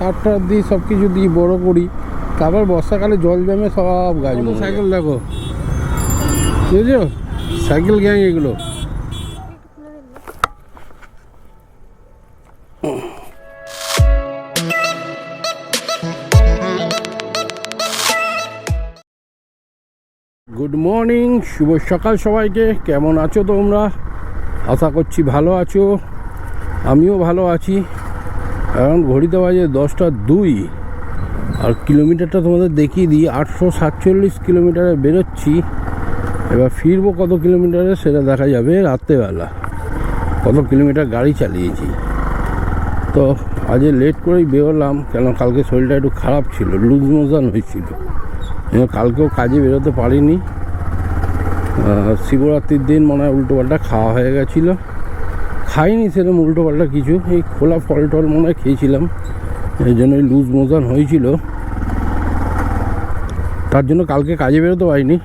সার টার দিই সব কিছু দিই বড় করি। তারপর বর্ষাকালে জল জমে সব গাছ সাইকেল দেখো? বুঝছ? সাইকেল গ্যাং এগুলো। গুড মর্নিং শুভ সকাল সবাইকে। কেমন আছো তোমরা? আশা করছি ভালো আছো। আমিও ভালো আছি। এখন ঘড়িতে বাজে দশটা দুই। আর কিলোমিটারটা তোমাদের দেখিয়ে দিই, আটশো সাতচল্লিশ কিলোমিটারে বেরোচ্ছি। এবার ফিরবো কত কিলোমিটারে সেটা দেখা যাবে রাত্রেবেলা। কত কিলোমিটার গাড়ি চালিয়েছি। তো আজ লেট করেই বেরোলাম, কেন কালকে শরীরটা একটু খারাপ ছিল লুজ মোশন হয়েছিল কালকেও কাজে বেরোতে পারিনি। শিবরাত্রির দিন মনে হয় উল্টোপাল্টা খাওয়া হয়ে গেছিল। খাইনি সেরকম উল্টোপাল্টা কিছু। এই খোলা ফল টল মনে হয় খেয়েছিলাম। এই জন্য লুজ মোশন হয়েছিল। তার জন্য কালকে কাজে বেরোতে পারিনি।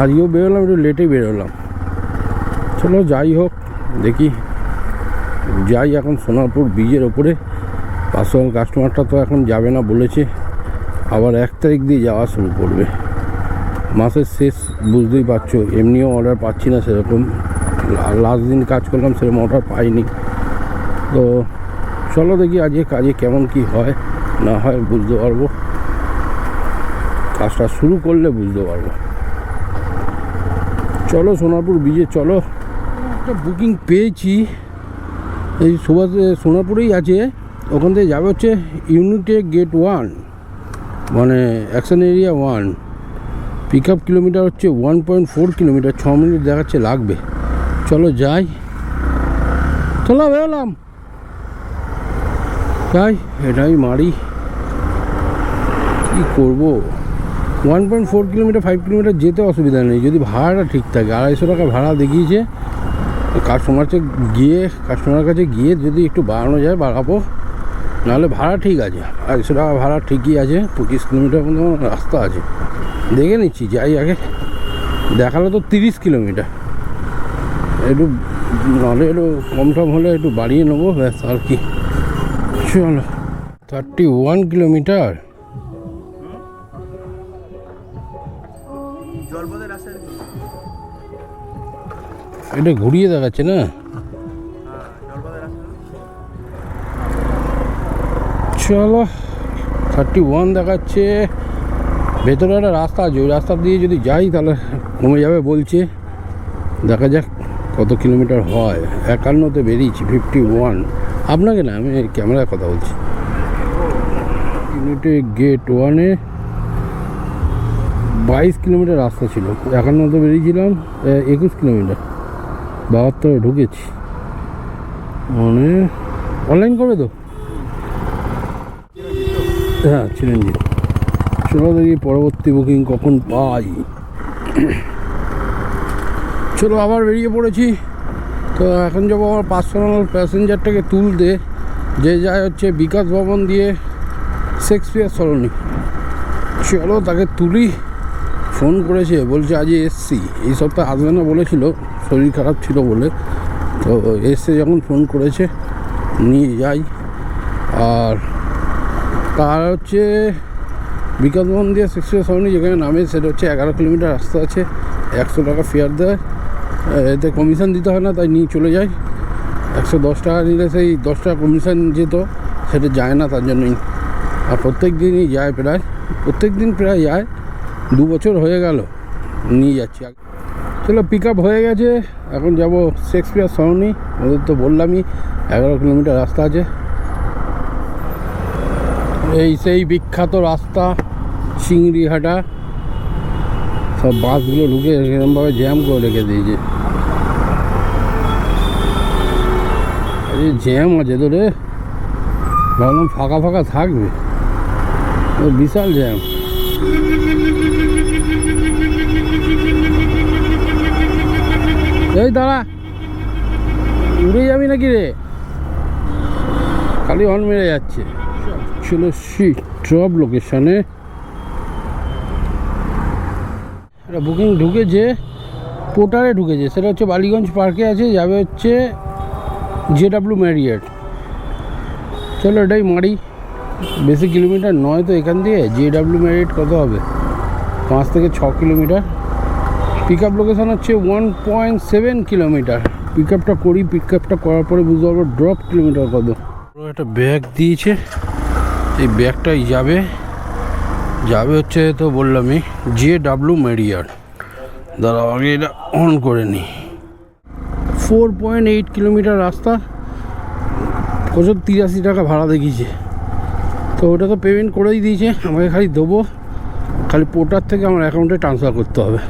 আজকেও বেরোলাম, একটু লেটে বেরোলাম। চলো যাই হোক, দেখি। যাই এখন সোনারপুর ব্রিজের ওপরে। পার্সোনাল কাস্টমারটা তো এখন যাবে না বলেছে। আবার এক তারিখ দিয়ে যাওয়া শুরু করবে। মাসের শেষ, বুঝতেই পারছ। এমনিও অর্ডার পাচ্ছি না সেরকম। লাস্ট দিন কাজ করলাম, সেরকম অর্ডার পাইনি। তো চলো দেখি আজকে কাজে কেমন কি হয়, না হয় বুঝতে পারব। কাজটা শুরু করলে বুঝতে পারব। চলো সোনারপুর ব্রিজে চলো। একটা বুকিং পেয়েছি। এই সুভাষ সোনারপুরেই আছে। ওখান থেকে যাবে হচ্ছে ইউনিটে গেট ওয়ান মানে action area one pick up kilometre হচ্ছে ওয়ান পয়েন্ট ফোর কিলোমিটার ছ মিনিট দেখাচ্ছে লাগবে। চলো যাই। চলো বেরোলাম যাই, এটাই মারি। কী করব? One point four kilometre five kilometre যেতে অসুবিধা নেই। যদি ভাড়াটা ঠিক থাকে, আড়াইশো টাকা ভাড়া দেখিয়েছে। কাস্টমার কাছে গিয়ে কাস্টমার কাছে গিয়ে যদি একটু বাড়ানো যায়, বাড়াবো। নাহলে ভাড়া ঠিক আছে। আড়াইশো টাকা ভাড়া ঠিকই আছে, পঁচিশ কিলোমিটার মতো রাস্তা আছে। দেখে নিচ্ছি, যাই আগে। দেখাল তো তিরিশ কিলোমিটার। একটু নাহলে একটু কম টম হলে একটু বাড়িয়ে নেব, ব্যাস, আর কি। চলো থার্টি ওয়ান কিলোমিটার এটা ঘুরিয়ে দেখাচ্ছে না? চলো থার্টি ওয়ান দেখাচ্ছে। ভেতরে একটা রাস্তা আছে, ওই রাস্তা দিয়ে যদি যাই তাহলে কমে যাবে বলছে। দেখা যাক কত কিলোমিটার হয়? একান্নতে বেরিয়েছি ফিফটি ওয়ান আপনাকে না, আমি ক্যামেরায় কথা বলছি। ইউনিটে গেট ওয়ানে বাইশ কিলোমিটার রাস্তা ছিল। একান্নতে বেরিয়েছিলাম একুশ কিলোমিটার। বাহাত্তরে ঢুকেছি। মানে অনলাইন করবে তো হ্যাঁ চিরঞ্জিত চলো দেখি পরবর্তী বুকিং কখন পাই। চলো আবার বেরিয়ে পড়েছি। তো এখন যাব আমার পার্সোনাল প্যাসেঞ্জারটাকে তুলতে, যে যায় হচ্ছে বিকাশ ভবন দিয়ে শেক্সপিয়ার সরণি চলো তাকে তুলি, ফোন করেছে, বলছে আজ এসছি। এই সপ্তাহে আসবে না বলেছিল, শরীর খারাপ ছিল বলে। তো এসছে যখন ফোন করেছে, নিয়ে যাই। আর তার হচ্ছে বিকাশ ভবন দিয়ে সিক্সটি সেভেনে যেখানে নামে, সেটা হচ্ছে এগারো কিলোমিটার রাস্তা আছে, একশো টাকা ফেয়ার দেয়। এতে কমিশন দিতে হয় না, তাই নিয়ে চলে যাই একশো দশ টাকা নিলে সেই দশ টাকা কমিশন যেত, সেটা যায় না তার জন্যই। আর প্রত্যেক দিনই যায় প্রায়, প্রত্যেক দিন প্রায় যায়। দু বছর হয়ে গেল, নিয়ে যাচ্ছি। চলো পিক আপ হয়ে গেছে, এখন যাব শেক্সপিয়ার সরণি ওদের তো বললামই, এগারো কিলোমিটার রাস্তা আছে। এই সেই বিখ্যাত রাস্তা চিংড়িহাটা সব বাসগুলো ঢুকে এরকমভাবে জ্যাম করে রেখে দিয়েছে। এই জ্যাম আছে তো রে। ভাবলাম ফাঁকা ফাঁকা থাকবে। ও বিশাল জ্যাম এই দাঁড়া। উড়ে যাবি নাকি রে? খালি হর্ন মেরে যাচ্ছে। ছিল সি ড্রপ লোকেশনে একটা বুকিং ঢুকেছে পোর্টারে ঢুকেছে। সেটা হচ্ছে বালিগঞ্জ পার্কে আছে, যাবে হচ্ছে জেডাব্লিউ ম্যারিয়েট চলো এটাই মারি। বেশি কিলোমিটার নয় তো এখান দিয়ে। জে ডাব্লিউ মেরিট কত হবে? পাঁচ থেকে ছ কিলোমিটার পিক আপ লোকেশান হচ্ছে one point seven kilometre pick আপটা করি পিক আপটা করার পরে বুঝতে পারব ড্রপ কিলোমিটার কত। একটা ব্যাগ দিয়েছে। এই ব্যাগটাই যাবে। যাবে হচ্ছে তো বললামই জে ডাব্লিউ মেরিয়ার দাঁড়া আগে এটা অন করে নিই। ফোর পয়েন্ট এইট কিলোমিটার রাস্তা প্রচুর তিরাশি টাকা ভাড়া দেখিয়েছে। তো ওটা তো পেমেন্ট করেই দিয়েছে, আমাকে খালি দেবো, খালি পোর্টার থেকে আমার অ্যাকাউন্টে ট্রান্সফার করতে হবে।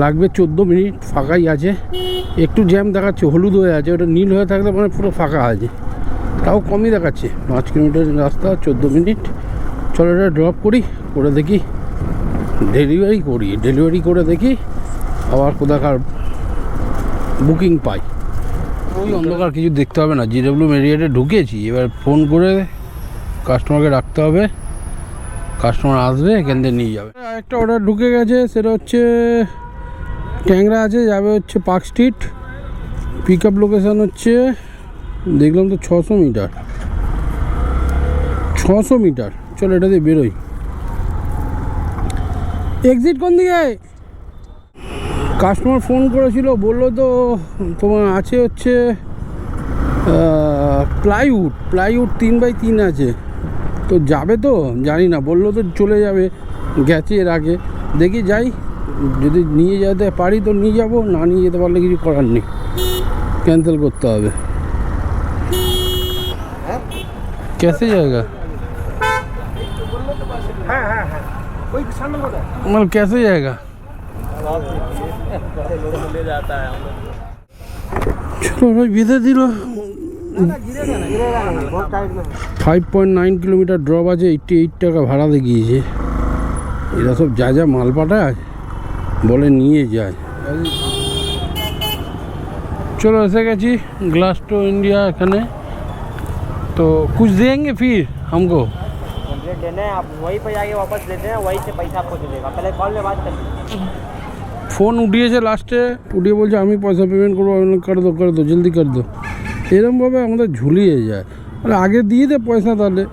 লাগবে চোদ্দ মিনিট, ফাঁকাই আছে। একটু জ্যাম দেখাচ্ছে, হলুদ হয়ে আছে, ওটা নীল হয়ে থাকলে মানে পুরো ফাঁকা আছে। তাও কমই দেখাচ্ছে, পাঁচ কিলোমিটার রাস্তা, চোদ্দ মিনিট। চলো এটা ড্রপ করি করে দেখি ডেলিভারি করি। ডেলিভারি করে দেখি আবার কোথাকার বুকিং পাই। ওই অন্ধকার কিছু দেখতে হবে না। জিডব্লিউ মেরিয়াটে ঢুকেছি এবার ফোন করে কাস্টমারকে রাখতে হবে। কাস্টমার আসবে এখান থেকে নিয়ে যাবে। একটা অর্ডার ঢুকে গেছে সেটা হচ্ছে ট্যাংরা আছে যাবে হচ্ছে park street pick up location হচ্ছে দেখলাম তো ছশো মিটার। ছশো মিটার। চলো এটা দিয়ে বেরোই এক্সিট কোন দিকে কাস্টমার ফোন করেছিল বললো তো তোমার আছে হচ্ছে প্লাইউড প্লাইউড তিন বাই তিন আছে তো যাবে তো জানি না বললো তো চলে যাবে গেছে এর আগে দেখি যাই যদি নিয়ে যেতে পারি তো নিয়ে যাব না নিয়ে যেতে পারলে কিছু করার নেই ক্যান্সেল করতে হবে कैसे जाएगा गिरेगा ना गिरेगा ना बहुत टाइट में five point nine kilometre drop আছে এইটটি এইট টাকা ভাড়া দেখিয়েছে এরা সব যা যা মাল পাঠায় বলে নিয়ে যায় চলো এসে গেছি গ্লাস টু ইন্ডিয়া এখানে তো कुछ देंगे फिर हमको कंप्लीट देना है आप वहीं पे जाके वापस देते हैं वहीं से पैसा आपको दे देगा पहले कॉल में बात कर लीजिए ফোন উঠিয়েছে লাস্টে উঠিয়ে বলছে আমি পয়সা পেমেন্ট করবো আমি বললাম, করে দো করে দো জলদি করে দো এরমভাবে আমাদের ঝুলিয়ে যায় আরে আগে দিয়ে দে পয়সা তাহলে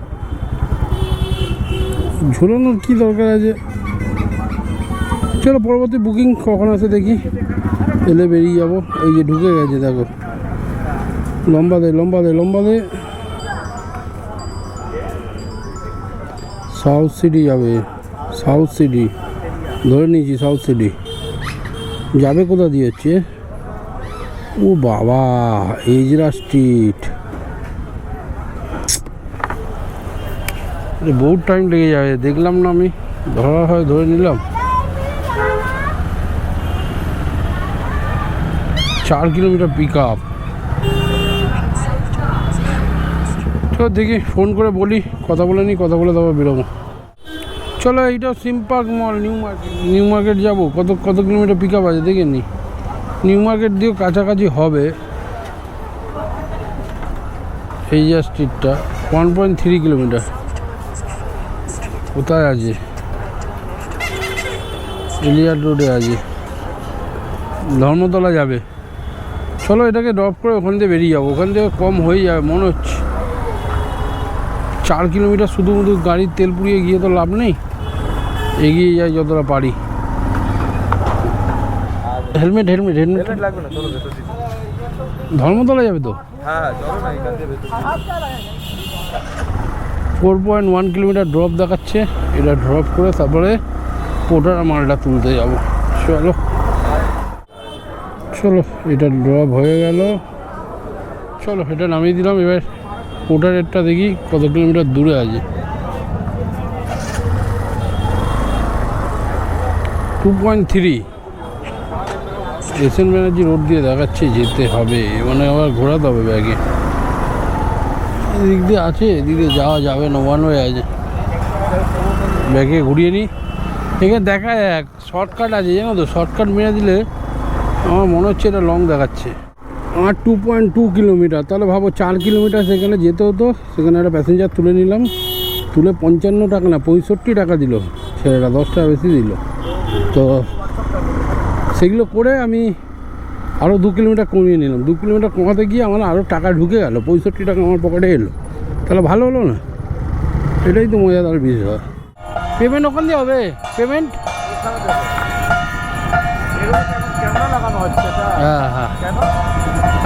ঝুলানোর কী দরকার আছে চলো পরবর্তী বুকিং কখন আছে দেখি এলে বেরিয়ে যাবো এই যে ঢুকে গেছে দেখো লম্বা দে লম্বা দে লম্বা দে সাউথ সিটি যাবে। সাউথ সিটি ধরে নিয়েছি সাউথ সিটি যাবে কোথা দিয়ে হচ্ছে? ও বাবা এজরা স্ট্রিট বহুত টাইম লেগে যাবে, দেখলাম না আমি। ধরা হয় ধরে নিলাম। চার কিলোমিটার পিক আপ তো দেখি ফোন করে বলি, কথা বলে নি কথা বলে তারপর বেরোবো। চলো, এইটা সিম্পার্ক mall, new market. New market যাব। কত কত কিলোমিটার পিক আপ আছে দেখে নি নিউ মার্কেট দিয়েও কাছাকাছি হবে। এই যে স্ট্রিটটা ওয়ান পয়েন্ট থ্রি কিলোমিটার। কোথায় আছে? এলিয়ার রোডে আছে। ধর্মতলা যাবে। চলো, এটাকে ড্রপ করে ওখান থেকে বেরিয়ে যাব। ওখান থেকে কম হয়ে যাবে, মনে হচ্ছে। চার কিলোমিটার শুধু শুধু গাড়ির তেল পুড়িয়ে গিয়ে তো লাভ নেই। এগিয়ে যাই যতটা পারি। হেলমেট হেলমেট হেলমেট ধর্মতলা যাবে তো? Four point one kilometre drop দেখাচ্ছে। এটা ড্রপ করে তারপরে পোটার মালটা তুলতে যাব। চলো। চলো এটা ড্রপ হয়ে গেল। চলো এটা নামিয়ে দিলাম এবার পোটারেরটা দেখি কত কিলোমিটার দূরে আছে। Two point three S N Banerjee road দিয়ে দেখাচ্ছে যেতে হবে। মানে আবার ঘোরাতে হবে ব্যাগে। এদিক দিয়ে আছে, এদিক যাওয়া যাবে না ওয়ান ওয়ে আছে। ব্যাগে ঘুরিয়ে নিই। এখানে দেখা এক শর্টকাট আছে, জানো তো? শর্টকাট মেরে দিলে আমার মনে হচ্ছে এটা লং দেখাচ্ছে। আমার টু পয়েন্ট টু কিলোমিটার তাহলে ভাবো চার কিলোমিটার সেখানে যেতে হতো সেখানে একটা প্যাসেঞ্জার তুলে নিলাম তুলে পঞ্চান্ন টাকা না পঁয়ষট্টি টাকা দিল ছেলেটা দশ টাকা বেশি দিল। তো সেগুলো করে আমি আরও দু কিলোমিটার কমিয়ে নিলাম। দু কিলোমিটার কমাতে গিয়ে আমার আরও টাকা ঢুকে গেল পঁয়ষট্টি টাকা আমার পকেটে এলো। তাহলে ভালো হলো না? এটাই তো মজাদার বিষয়। পেমেন্ট ওখান দিয়ে হবে? পেমেন্ট হ্যাঁ হ্যাঁ।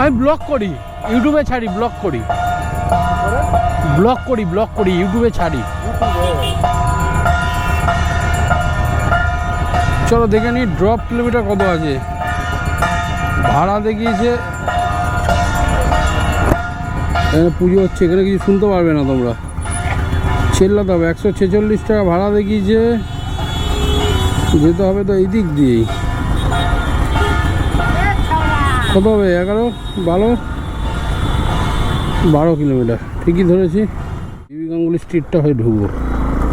আমি ব্লগ করি ইউটিউবে ছাড়ি ব্লগ করি। ব্লগ করি ব্লগ করি ইউটিউবে ছাড়ি। চলো দেখে নিই ড্রপ কিলোমিটার কত আছে? ভাড়া দেখিয়েছে। পুজো হচ্ছে, এখানে কিছু শুনতে পারবে না তোমরা। চেল্লাতে হবে, একশো ছেচল্লিশ টাকা ভাড়া দেখিয়েছে। যেতে হবে তো এই দিক দিয়েই। কত হবে? এগারো? বারো? বারো কিলোমিটার। ঠিকই ধরেছি। বিবি গাঙ্গুলি স্ট্রিটটা হয়ে ঢুকবো।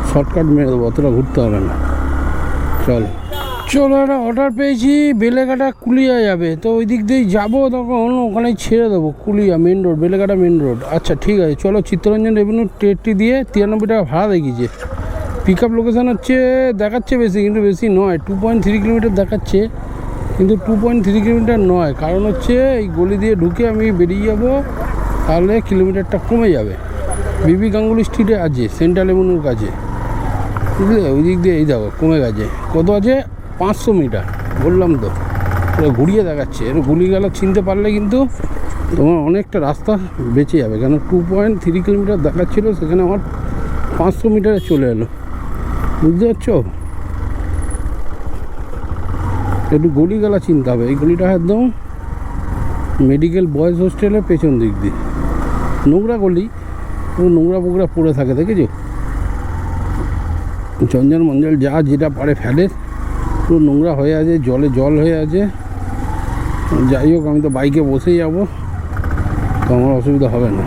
শর্টকাট মেরে দেবো, অতটা ঘুরতে হবে না। চলো। চলো, একটা অর্ডার পেয়েছি। বেলেঘাটা কুলিয়া যাবে। তো ওই দিক দিয়েই যাব তখন ওখানে ছেড়ে দেবো। Kulia main road Beleghata main road আচ্ছা ঠিক আছে। চলো, চিত্তরঞ্জন রেভিনিউ টেটটি দিয়ে তিরানব্বই টাকা ভাড়া দেখিয়েছে। পিক আপ লোকেশান হচ্ছে, দেখাচ্ছে বেশি, কিন্তু বেশি নয়। টু পয়েন্ট থ্রি কিলোমিটার দেখাচ্ছে। কিন্তু টু পয়েন্ট থ্রি কিলোমিটার নয়। কারণ হচ্ছে এই গলি দিয়ে ঢুকে আমি বেরিয়ে যাব, তাহলে কিলোমিটারটা কমে যাবে। বিবি গাঙ্গুলি স্ট্রিটে আছে সেন্ট্রাল এমনুর কাছে। বুঝলে? ওই দিক দিয়ে এই দেখো, কমে গেছে। কত আছে? পাঁচশো মিটার। বললাম তো। ঘুরিয়ে দেখাচ্ছে। এর গুলি গেল চিনতে পারলে কিন্তু তোমার অনেকটা রাস্তা বেঁচে যাবে। কেন? টু পয়েন্ট থ্রি কিলোমিটার দেখাচ্ছিলো, সেখানে আমার পাঁচশো মিটারে চলে এলো। বুঝতে পারছ? একটু গলি গলিগালা চিনতে হবে। এই গলিটা একদম মেডিকেল বয়েজ হোস্টেলের পেছন দিক দিয়ে। নোংরা গলি, পুরো নোংরা ফোংরা পড়ে থাকে, দেখেছ? জঞ্জাল মঞ্জল যা যেটা পারে ফেলে, পুরো নোংরা হয়ে আছে, জলে জল হয়ে আছে। যাই হোক, আমি তো বাইকে বসেই যাব, তো আমার অসুবিধা হবে না।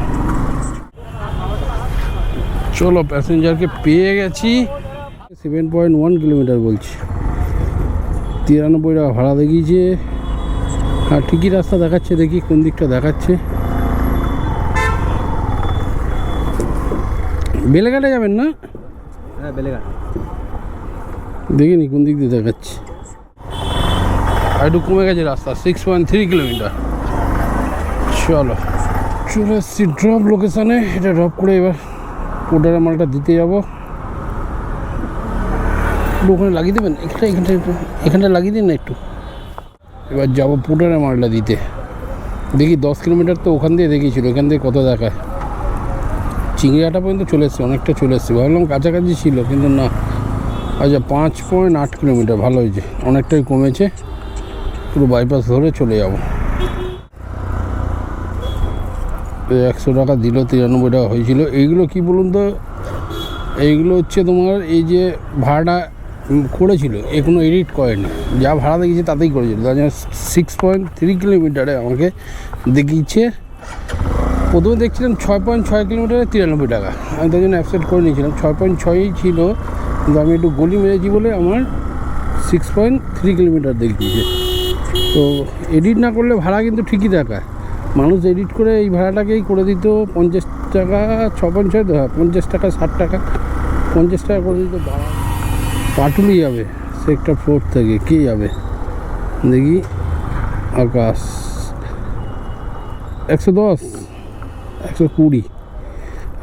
চলো প্যাসেঞ্জারকে পেয়ে গেছি। সেভেন পয়েন্ট ওয়ান কিলোমিটার বলছি। তিরানব্বই টাকা ভাড়া দেখিয়েছে। আর ঠিকই রাস্তা দেখাচ্ছে দেখি কোন দিকটা দেখাচ্ছে। বেলেঘাটে যাবেন না? হ্যাঁ বেলেঘাট। দেখিনি কোন দিক দিয়ে দেখাচ্ছে। আর একটু কমে গেছে রাস্তা সিক্স পয়েন্ট থ্রি কিলোমিটার চলো চলে এসছি ড্রপ লোকেশানে এটা ড্রপ করে এবার পোটারের মালটা দিতে যাব। ওখানে লাগিয়ে দেবেন? এখানটা এখানটা একটু এখানটা লাগিয়ে দিন না একটু? এবার যাব পোটারের মালটা দিতে। দেখি দশ কিলোমিটার তো ওখান দিয়ে দেখিয়েছিল এখান থেকে কত দেখায়। চিংড়িয়াটা পর্যন্ত চলে এসছে অনেকটা চলে এসছে। ভাবলাম কাছাকাছি ছিল কিন্তু না। আচ্ছা পাঁচ পয়েন্ট আট কিলোমিটার ভালো হয়েছে। অনেকটাই কমেছে। পুরো বাইপাস ধরে চলে যাব। একশো টাকা দিল তিরানব্বই টাকা হয়েছিল। এইগুলো কি বলুন তো? এইগুলো হচ্ছে তোমার এই যে উম, করেছিল, এ কোনো এডিট করেনি। যা ভাড়া দেখিয়েছে তাতেই করেছিল। তার জন্য সিক্স পয়েন্ট থ্রি কিলোমিটারে আমাকে দেখিয়েছে। প্রথমে দেখছিলাম ছয় পয়েন্ট ছয় কিলোমিটারে তিরানব্বই টাকা। আমি তার জন্য অ্যাকসেপ্ট করে নিয়েছিলাম। ছয় পয়েন্ট ছয়ই ছিল, কিন্তু আমি একটু গলি মেরেছি বলে আমার সিক্স পয়েন্ট থ্রি কিলোমিটার দেখিয়েছে। তো এডিট না করলে ভাড়া কিন্তু ঠিকই দেখায় মানুষ এডিট করে এই ভাড়াটাকেই করে দিত, পঞ্চাশ টাকা ছ পঞ্চাশ পঞ্চাশ টাকা, ষাট টাকা, পঞ্চাশ টাকা করে দিত ভাড়া। পাটুলি যাবে সেক্টর ফোর থেকে, কে যাবে? দেখি, আকাশ। একশো দশ, একশো কুড়ি।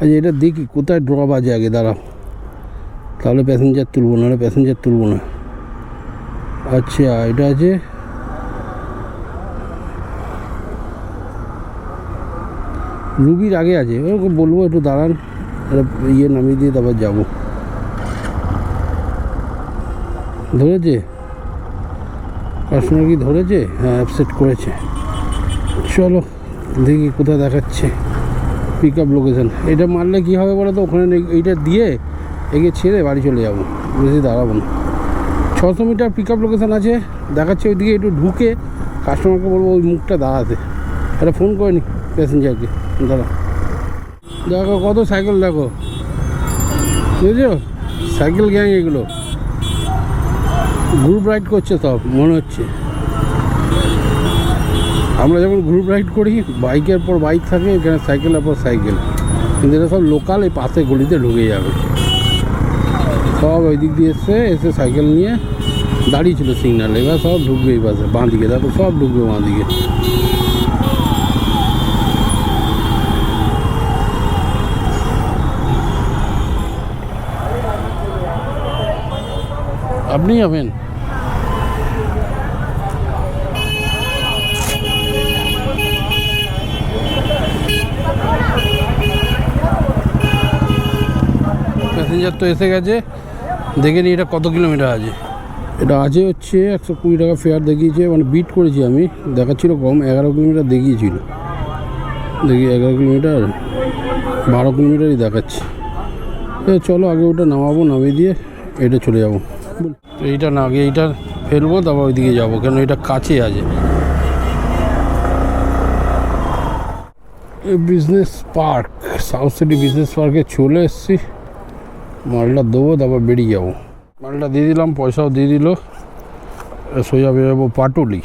আচ্ছা এটা দেখি, কোথায় ড্রপ আছে আগে, দাঁড়াও। তাহলে প্যাসেঞ্জার তুলবো, নাহলে প্যাসেঞ্জার তুলবো না। আচ্ছা এটা আছে। রুবির আগে আছে ওকে বলব, একটু দাঁড়ান ইয়ে নামিয়ে দিয়ে তারপর যাব। ধরেছে? কাস্টমার কি ধরেছে? হ্যাঁ অ্যাপসেট করেছে। চলো, দেখি কোথায় দেখাচ্ছে। পিক আপ লোকেশান এটা মারলে কী হবে বলো তো? ওখানে এইটা দিয়ে এগিয়ে ছেড়ে বাড়ি চলে যাব। বেশি দাঁড়াবো না। ছশো মিটার পিক আপ লোকেশান আছে। দেখাচ্ছে ওইদিকে একটু ঢুকে কাস্টমারকে বলব ওই মুখটা দাঁড়াতে। একটা ফোন করে নি প্যাসেঞ্জারকে দাঁড়া। দেখো কত সাইকেল দেখো। বুঝেছ? সাইকেল গ্যাং এগুলো। গ্রুপ রাইড করছে সব মনে হচ্ছে। আমরা যখন গ্রুপ রাইড করি, বাইকের পর বাইক থাকে, এখানে সাইকেলের পর সাইকেল কিন্তু এটা সব লোকাল এই পাশে গলিতে ঢুকে যাবে। সব ওই দিক দিয়ে এসে এসে সাইকেল নিয়ে দাঁড়িয়েছিল সিগনালে এবার সব ঢুকবে এই পাশে বাঁ দিকে তারপর সব ঢুকবে বাঁ দিকে আপনি যাবেন প্যাসেঞ্জার তো এসে গেছে। দেখে নিই এটা কত কিলোমিটার আছে। এটা আছে হচ্ছে একশো কুড়ি টাকা ফেয়ার দেখিয়েছে মানে বিট করেছি আমি। দেখাচ্ছিল কম, এগারো কিলোমিটার দেখিয়েছিল। দেখি এগারো কিলোমিটার, বারো কিলোমিটারই দেখাচ্ছে। চলো আগে ওটা নামাবো, নামিয়ে দিয়ে এটা চলে যাব। এইটা না, আগে এইটা ফেলব, তারপর ওইদিকে যাব, কেন এটা কাছে আছে। Business park south city business পার্কে চলে এসেছি। মালটা দেবো, তারপর বেরিয়ে যাব। মালটা দিয়ে দিলাম, পয়সাও দিয়ে দিল। সোজা বেরোবো পাটুলি।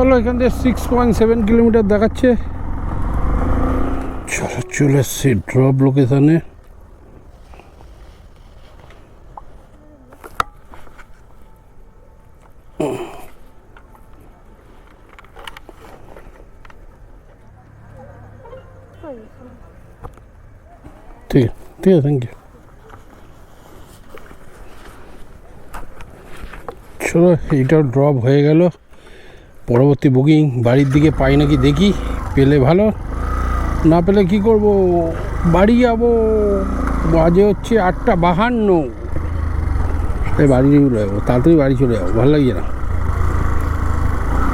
চলো, এখান থেকে সিক্স পয়েন্ট সেভেন কিলোমিটার দেখাচ্ছে। চলো, চলে এসছি ড্রপ লোকেশানে ঠিক আছে ঠিক আছে থ্যাংক ইউ চলো এইটাও ড্রপ হয়ে গেল। পরবর্তী বুকিং বাড়ির দিকে পাই নাকি দেখি, পেলে ভালো। না পেলে কি করব? বাড়ি যাব, বাজে হচ্ছে আটটা বাহান্ন। এই বাড়ি চলে যাব, তাড়াতাড়ি বাড়ি চলে যাব, ভালো লাগছে না।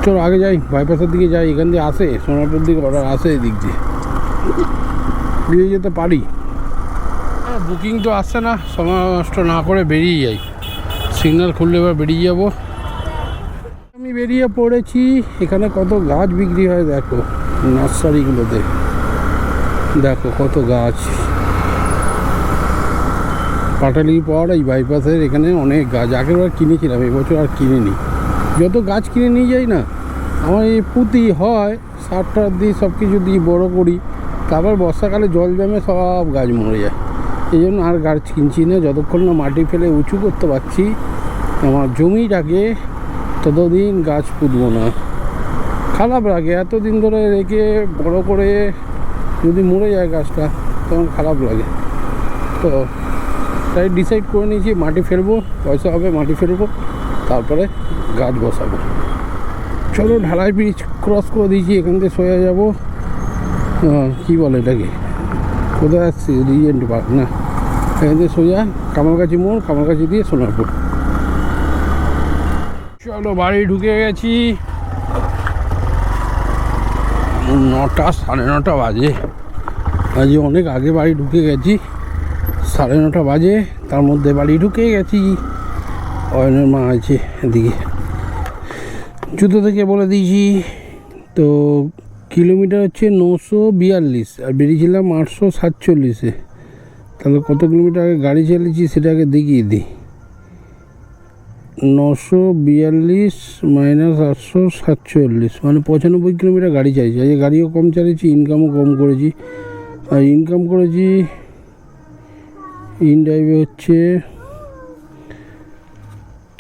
চলো আগে যাই বাইপাসের দিকে যাই, এখান দিয়ে আসে, সোনারপুর দিকে অর্ডার আসে এদিক দিয়ে। দিয়ে যেতে পারি। বুকিং তো আসছে না, সময় নষ্ট না করে বেরিয়ে যাই। সিগন্যাল খুললে এবার বেরিয়ে যাব। আমি বেরিয়ে পড়েছি। এখানে কত গাছ বিক্রি হয় দেখো, নার্সারিগুলোতে। দেখো কত গাছ। পাটালি পাওয়ার এই বাইপাসের এখানে অনেক গাছ। আগের বার কিনেছিলাম এবছর আর কিনিনি। যত গাছ কিনে নিয়ে যাই না, আমার এই পুঁতি হয়, সার টার দিই সব কিছু দিই, বড় করি। তারপর বর্ষাকালে জল জমে সব গাছ মরে যায়। এই জন্য আর গাছ কিনছি না। যতক্ষণ না মাটি ফেলে উঁচু করতে পারছি, আমার জমিটাকে ততদিন গাছ পুঁতবো না। খারাপ লাগে, এতদিন ধরে রেখে বড় করে যদি মরে যায় গাছটা, তখন খারাপ লাগে। তো তাই ডিসাইড করে নিয়েছি, মাটি ফেলব, পয়সা হবে, মাটি ফেলব, তারপরে গাছ বসাবো। চলো, ঢালাই ব্রিজ ক্রস করে দিয়েছি, এখান থেকে সোজা যাব। কী বলে এটাকে? কোথায় আসছি? রিজেন্ট পার্ক না। এখান থেকে সোজা কামালকাছি মোড় কামালকাছি দিয়ে সোনারপুর। চলো, বাড়ি ঢুকে গেছি। নটা, সাড়ে নটা বাজে। আজ অনেক আগে বাড়ি ঢুকে গেছি। সাড়ে নটা বাজে, তার মধ্যে বাড়ি ঢুকে গেছি। অয়নের মা আছে এদিকে। জুতো থেকে বলে দিয়েছি, তো কিলোমিটার হচ্ছে নশো বিয়াল্লিশ, আর বেরিয়েছিলাম আটশো সাতচল্লিশে। তাহলে কত কিলোমিটার আগে গাড়ি চালিয়েছি সেটাকে দেখিয়ে দিই। নশো বিয়াল্লিশ মাইনাস আটশো সাতচল্লিশ মানে পঁচানব্বই কিলোমিটার গাড়ি চাইছি আজকে গাড়িও কম চালিয়েছি ইনকামও কম করেছি। আর ইনকাম করেছি ইন ড্রাইভে হচ্ছে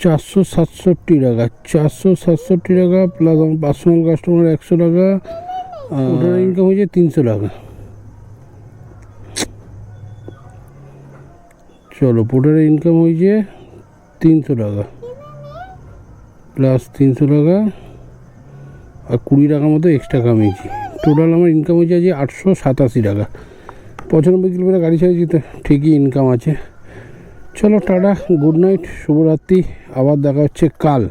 চারশো সাতষট্টি টাকা। চারশো সাতষট্টি টাকা প্লাস আমার পার্সোনাল কাস্টমার একশো টাকা ওটার ইনকাম হয়েছে তিনশো টাকা। চলো পোটারের ইনকাম হয়েছে তিনশো টাকা। প্লাস তিনশো টাকা আর কুড়ি টাকা মতো এক্সট্রা কামিয়েছি। টোটাল আমার ইনকাম হয়েছে আজকে আটশো সাতাশি টাকা। পঁচানব্বই কিলোমিটার গাড়ি চালিয়েছি তো, ঠিকই ইনকাম আছে। চলো টাটা গুড নাইট শুভরাত্রি, আবার দেখা হচ্ছে কাল।